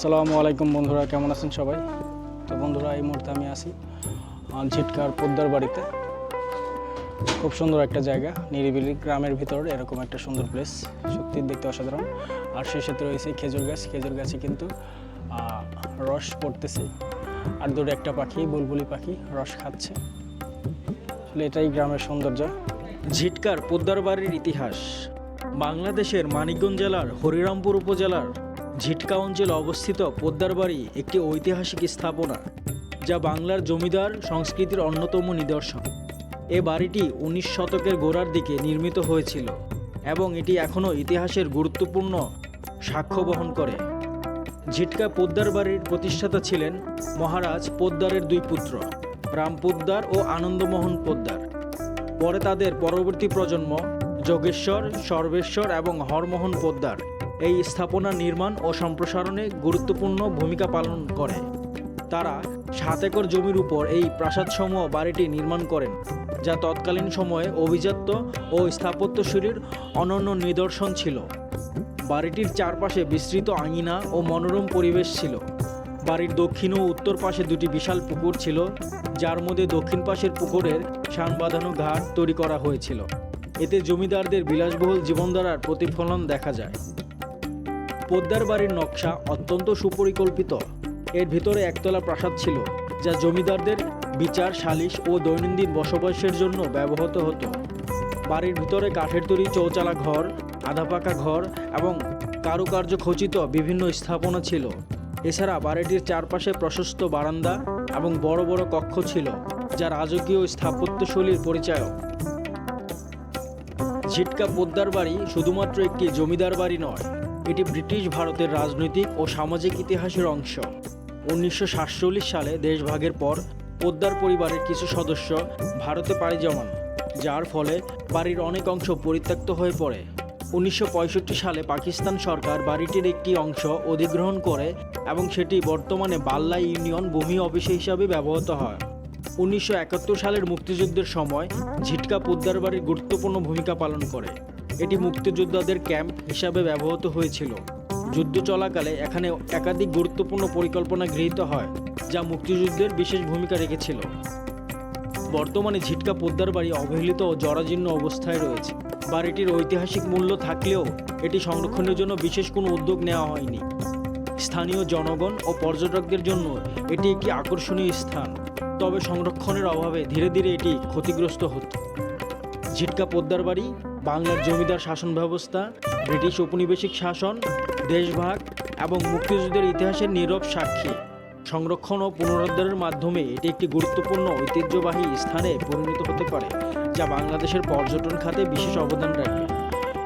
আসসালামু আলাইকুম বন্ধুরা, কেমন আছেন সবাই? তো বন্ধুরা, এই মুহূর্তে আমি আছি ঝিটকার পোদ্দার বাড়িতে। খুব সুন্দর একটা জায়গা, নিরিবিলি গ্রামের ভিতর, এরকম একটা সুন্দর প্লেস সত্যি দেখতে অসাধারণ। আর সেই সাথে রয়েছে খেজুর গাছ, খেজুর গাছে কিন্তু রস পড়তেছে। আর দূরে একটা পাখি, বুলবুলি পাখি, রস খাচ্ছে। আসলে এটাই গ্রামের সৌন্দর্য। ঝিটকার পোদ্দার বাড়ির ইতিহাস, বাংলাদেশের মানিকগঞ্জ জেলার হরিরামপুর উপজেলার ঝিটকা অঞ্চলে অবস্থিত পোদ্দার বাড়ি একটি ঐতিহাসিক স্থাপনা, যা বাংলার জমিদার সংস্কৃতির অন্যতম নিদর্শন। এ বাড়িটি উনিশ শতকের গোড়ার দিকে নির্মিত হয়েছিল এবং এটি এখনও ইতিহাসের গুরুত্বপূর্ণ সাক্ষ্য বহন করে। ঝিটকা পোদ্দার বাড়ির প্রতিষ্ঠাতা ছিলেন মহারাজ পোদ্দারের দুই পুত্র, রাম পোদ্দার ও আনন্দমোহন পোদ্দার। পরে তাদের পরবর্তী প্রজন্ম যোগেশ্বর, সর্বেশ্বর এবং হরমোহন পোদ্দার। এই স্থাপনা নির্মাণ ও সম্প্রসারণে গুরুত্বপূর্ণ ভূমিকা পালন করে। তারা সাত একর জমির উপর এই প্রাসাদসমূহ বাড়িটি নির্মাণ করেন, যা তৎকালীন সময়ে অভিজাত্য ও স্থাপত্যশৈলীর অনন্য নিদর্শন ছিল। বাড়িটির চারপাশে বিস্তৃত আঙিনা ও মনোরম পরিবেশ ছিল। বাড়ির দক্ষিণ ও উত্তর পাশে দুটি বিশাল পুকুর ছিল, যার মধ্যে দক্ষিণ পাশের পুকুরের শান বাঁধানো ঘাট তৈরি করা হয়েছিল। এতে জমিদারদের বিলাসবহুল জীবনধারার প্রতিফলন দেখা যায়। পোদ্দার বাড়ির নকশা অত্যন্ত সুপরিকল্পিত। এর ভিতরে একতলা প্রাসাদ ছিল, যা জমিদারদের বিচার, সালিশ ও দৈনন্দিন বসবাসের জন্য ব্যবহৃত হতো। বাড়ির ভিতরে কাঠের তৈরি চৌচালা ঘর, আধাপাকা ঘর এবং কারুকার্য খচিত বিভিন্ন স্থাপনা ছিল। এছাড়া বাড়িটির চারপাশে প্রশস্ত বারান্দা এবং বড় বড় কক্ষ ছিল, যা রাজকীয় স্থাপত্যশৈলীর পরিচায়ক। ঝিটকা পোদ্দার বাড়ি শুধুমাত্র একটি জমিদার বাড়ি নয় এটি ব্রিটিশ ভারতের রাজনৈতিক ও সামাজিক ইতিহাসের অংশ। উনিশশো সাতচল্লিশ সালে দেশভাগের পর পোদ্দার পরিবারের কিছু সদস্য ভারতে পাড়ি জমান, যার ফলে বাড়ির অনেক অংশ পরিত্যক্ত হয়ে পড়ে। উনিশশো পঁয়ষট্টি সালে পাকিস্তান সরকার বাড়িটির একটি অংশ অধিগ্রহণ করে এবং সেটি বর্তমানে বাল্লা ইউনিয়ন ভূমি অফিস হিসাবে ব্যবহৃত হয়। উনিশশো একাত্তর সালের মুক্তিযুদ্ধের সময় ঝিটকা পোদ্দার বাড়ির গুরুত্বপূর্ণ ভূমিকা পালন করে। এটি মুক্তিযোদ্ধাদের ক্যাম্প হিসাবে ব্যবহৃত হয়েছিল। যুদ্ধ চলাকালে এখানে একাধিক গুরুত্বপূর্ণ পরিকল্পনা গৃহীত হয়, যা মুক্তিযুদ্ধের বিশেষ ভূমিকা রেখেছিল। বর্তমানে ঝিটকা পোদ্দার বাড়ি অবহেলিত ও জরাজীর্ণ অবস্থায় রয়েছে। বাড়িটির ঐতিহাসিক মূল্য থাকলেও এটি সংরক্ষণের জন্য বিশেষ কোনো উদ্যোগ নেওয়া হয়নি। স্থানীয় জনগণ ও পর্যটকদের জন্য এটি একটি আকর্ষণীয় স্থান, তবে সংরক্ষণের অভাবে ধীরে ধীরে এটি ক্ষতিগ্রস্ত হতো। ঝিটকা পোদ্দার বাড়ি বাংলার জমিদার শাসন ব্যবস্থা, ব্রিটিশ ঔপনিবেশিক শাসন, দেশভাগ এবং মুক্তিযুদ্ধের ইতিহাসের নীরব সাক্ষী। সংরক্ষণ ও পুনরুদ্ধারের মাধ্যমে এটি একটি গুরুত্বপূর্ণ ঐতিহ্যবাহী স্থানে পরিণত হতে পারে, যা বাংলাদেশের পর্যটন খাতে বিশেষ অবদান রাখবে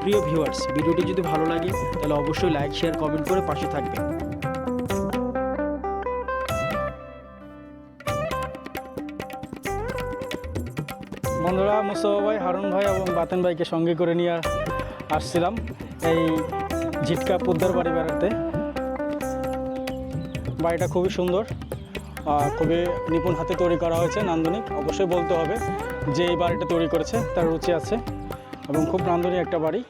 প্রিয় ভিউয়ার্স ভিডিওটি যদি ভালো লাগে, তাহলে অবশ্যই লাইক শেয়ার কমেন্ট করে পাশে থাকবেন। বন্ধুরা, মুস্তফা ভাই, হারুন ভাই এবং বাতেন ভাইকে সঙ্গে করে নিয়ে আসছিলাম এই ঝিটকা পোদ্দার বাড়ি বেড়াতে। বাড়িটা খুবই সুন্দর খুবই নিপুণ হাতে তৈরি করা হয়েছে, নান্দনিক। অবশ্যই বলতে হবে যে এই বাড়িটা তৈরি করেছে, তার রুচি আছে এবং খুব নান্দনিক একটা বাড়ি।